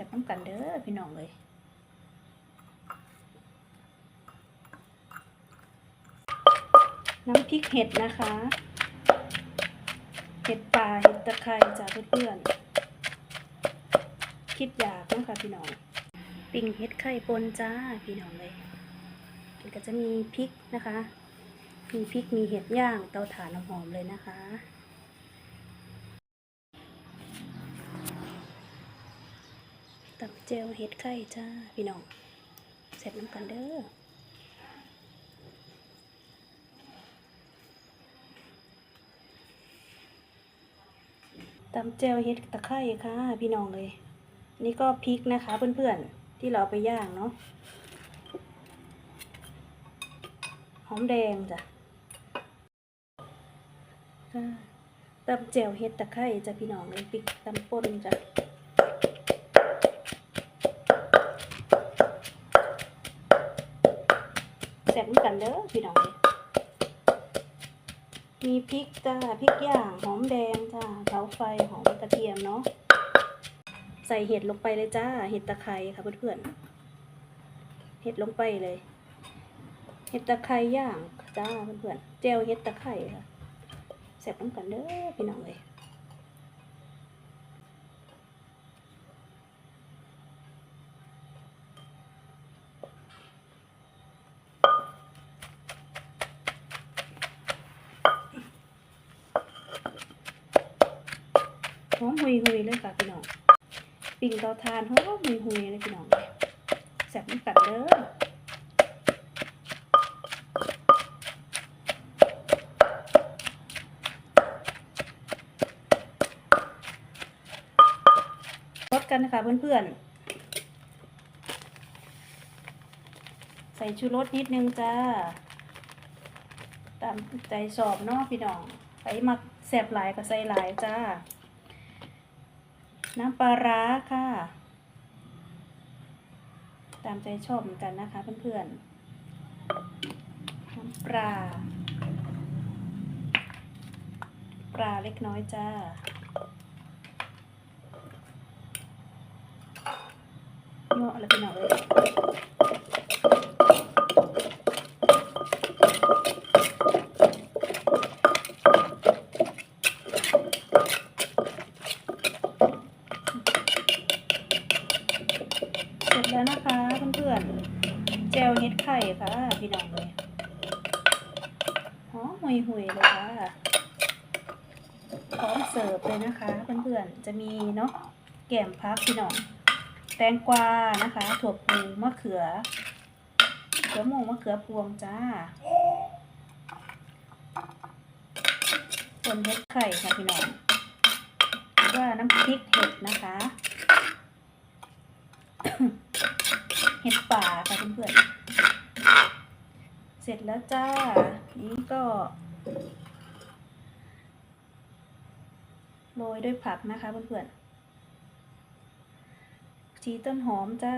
ซ่บน้ำกันเด้อพี่น้องเลยน้ำพริกเห็ดนะคะ เห็ดป่าเห็ดตะไคร้จ้าเพื่อนๆคิดอยากนะคะพี่น้อง ปิ้งเห็ดไข่ปนจ้าพี่น้องเลยมันก็จะมีพริกนะคะ มีพริกมีเห็ดย่างเตาถ่านหอมเลยนะคะ ตับเจลเห็ดไข่จ้า พี่น้องเสร็จน้ำกันเด้อตำเจลเฮ็ดตะไคร้ค่ะ พี่น้องเลย นี่ก็พริกนะคะเพื่อนๆ ที่เราไปย่างเนาะหอมแดงจ้ะตำเจลเฮ็ดตะไคร้จ้ะพี่น้องเลยพริกตำป่นจ้ะ แซ่บเหมือนกันเด้อพี่น้องเลยมีพริกจ้าพริกย่างหอมแดงจ้าเผาไฟหอมกระเทียมเนาะใส่เห็ดลงไปเลยจ้า เห็ดตะไคร้ค่ะเพื่อนๆเห็ดลงไปเลย เห็ดตะไคร้ย่างจ้าเพื่อนๆเจลเห็ดตะไคร้ค่ะแซ่บน้ำกันเด้อพี่น้องเลย หอมหุยหุยเลยค่ะพี่น้องปิ่งเตาทานหอมหุยหุยเลยพี่น้องแซ่บน้ำกันเด้อรสกันนะคะเพื่อนๆ ใส่ชูรสนิดนึงจ้า ตามใจชอบเนาะพี่น้องใส่มักแสบหลายก็ใส่หลายจ้า น้ำปลาร้าค่ะ ตามใจชอบเหมือนกันนะคะเพื่อนๆน้ำปลาปลาเล็กน้อยจ้าเนาะแล้วพี่น้องเอ้ย แล้วนะคะเพื่อนๆเจลเฮ็ดไข่ค่ะพี่น้องเลยหอมหุยหุยๆเลยค่ะพร้อมเสิร์ฟเลยนะคะเพื่อนๆจะมีเนาะแกมพักพี่น้องแตงกวานะคะถั่วพูมะเขือเขือโมงมะเขือพวงจ้าส่วนเห็ดไข่ค่ะพี่น้องว่าน้ำพริกเห็ดนะคะ เห็ดป่าค่ะเพื่อนๆ เสร็จแล้วจ้า นี่ก็โรยด้วยผักนะคะเพื่อนๆชีต้นหอมจ้า